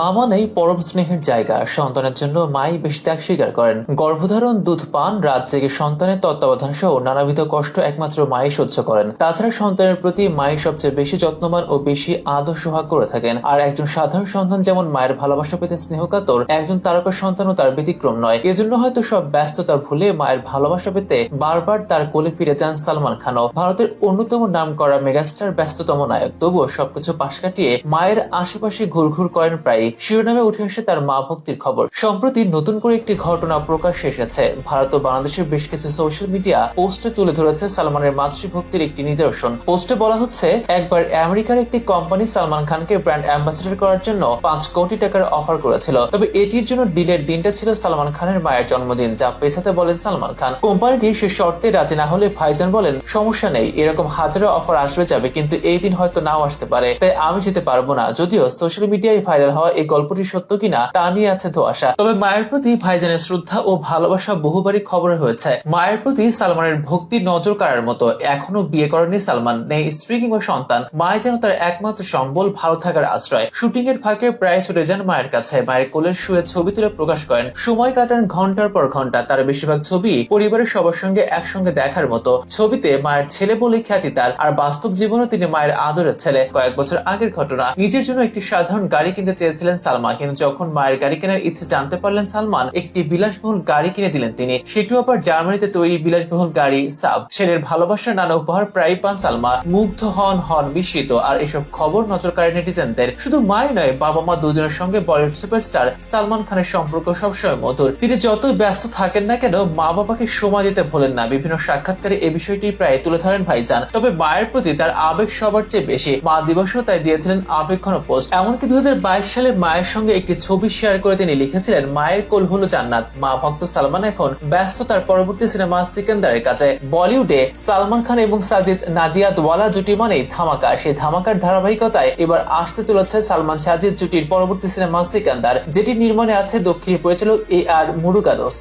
মা মানেই পরম স্নেহের জায়গা। সন্তানের জন্য মাই বেশি ত্যাগ স্বীকার করেন। গর্ভধারণ, দুধ পান, রাত জেগে সন্তানের তত্ত্বাবধান সহ নানাবিধ কষ্ট একমাত্র মাই সহ্য করেন। তাছাড়া সন্তানের প্রতি মাই সবচেয়ে বেশি যত্নবান ও বেশি আদর সোহাগ করে থাকেন। আর একজন সাধারণ সন্তান যেমন মায়ের ভালোবাসা পেতে স্নেহ কাতর, একজন তারকা সন্তানও তার ব্যতিক্রম নয়। এজন্য হয়তো সব ব্যস্ততা ভুলে মায়ের ভালোবাসা পেতে বারবার তার কোলে ফিরে যান সালমান খানও। ভারতের অন্যতম নাম করা মেগাস্টার, ব্যস্ততম নায়ক। তবুও সবকিছু পাশ কাটিয়ে মায়ের আশেপাশে ঘুরঘুর করেন প্রায় শিরোনামে উঠে আসে তার মা ভক্তির খবর। সম্প্রতি নতুন করে একটি ঘটনা প্রকাশ্যে এসেছে। ভারত ও বাংলাদেশের বেশ কিছু সোশ্যাল মিডিয়া পোস্টে তুলে ধরেছে সালমানের মাতৃভক্তির একটি নিদর্শন। পোস্টে বলা হচ্ছে, একবার আমেরিকার একটি কোম্পানি সালমান খানকে ব্র্যান্ড অ্যাম্বাসেডর করার জন্য পাঁচ কোটি টাকার অফার করেছিল। তবে এটির জন্য ডিলের দিনটা ছিল সালমান খানের মায়ের জন্মদিন, যা পেছাতে বলেন সালমান খান। কোম্পানিটি সে শর্তে রাজি না হলে ভাইজান বলেন, সমস্যা নেই, এরকম হাজারো অফার আসবে যাবে, কিন্তু এই দিন হয়তো নাও আসতে পারে। তাই আমি যেতে পারব না। যদিও সোশ্যাল মিডিয়ায় ভাইরাল হওয়া এই গল্পটি সত্য কিনা তা নিয়ে আছে ধোয়াশা। তবে মায়ের প্রতি ভাইজানের শ্রদ্ধা ও ভালোবাসা বহুবারই খবরে হয়েছে। মায়ের প্রতি সালমানের ভক্তি নজর কাড়ার মতো এখনও বিয়ে করেনি সালমান, নেই স্ত্রী কিংবা সন্তান। মায় যেন তার একমাত্র সম্বল ভালো থাকার আশ্রয়। শুটিং এর ফাঁকে প্রায় ছুটে যান মায়ের কাছে। মায়ের কোলের শুয়ে ছবি তুলে প্রকাশ করেন। সময় কাটান ঘণ্টার পর ঘণ্টা। তার বেশিরভাগ ছবি পরিবারের সবার সঙ্গে একসঙ্গে দেখার মতো। ছবিতে মায়ের ছেলে বলে খ্যাতি তার। আর বাস্তব জীবনে তিনি মায়ের আদরের ছেলে। কয়েক বছর আগের ঘটনা। নিজের জন্য একটি সাধারণ গাড়ি কিনতে চেয়েছিলেন সালমা কিন্তু যখন মায়ের গাড়ি কেনার ইচ্ছে জানতে পারলেন সালমান, একটি বিলাসবহুল গাড়ি কিনে দিলেন তিনি। সেটিও আবার জার্মানিতে তৈরি বিলাসবহুল গাড়ি, সাব। ছেলের ভালোবাসার নানা উপহার প্রায় পান সালমা মুগ্ধ হন হন, বিস্মিত। আর এসব খবর নজর কাড়ে নেটিজেনদের। শুধু মাই নয় বাবা মা দুজনের সঙ্গে বলিউড সুপারস্টার সালমান খানের সম্পর্ক সবসময় মধুর। তিনি যতই ব্যস্ত থাকেন না কেন মা বাবাকে সময় দিতে ভোলেন না। বিভিন্ন সাক্ষাৎকারে এ বিষয়টি প্রায় তুলে ধরেন ভাইজান। তবে মায়ের প্রতি তার আবেগ সবার চেয়ে বেশি। মা দিবসও তাই দিয়েছিলেন আবেগঘন পোস্ট। এমনকি দুই হাজার বাইশ সালে মায়ের সঙ্গে একটি ছবি শেয়ার করে তিনি লিখেছিলেন, মায়ের কোল হলো জান্নাত। মা ভক্ত সালমান এখন ব্যস্ত তার পরবর্তী সিনেমা সিকান্দারের কাছে। বলিউডে সালমান খান এবং সাজিদ নাদিয়াত ওয়ালা জুটি মানেই ধামাকা। সেই ধামাকার ধারাবাহিকতায় এবার আসতে চলেছে সালমান সাজিদ জুটির পরবর্তী সিনেমা সিকান্দার যেটি নির্মাণে আছে দক্ষিণ পরিচালক এ আর মুরুগাদোস।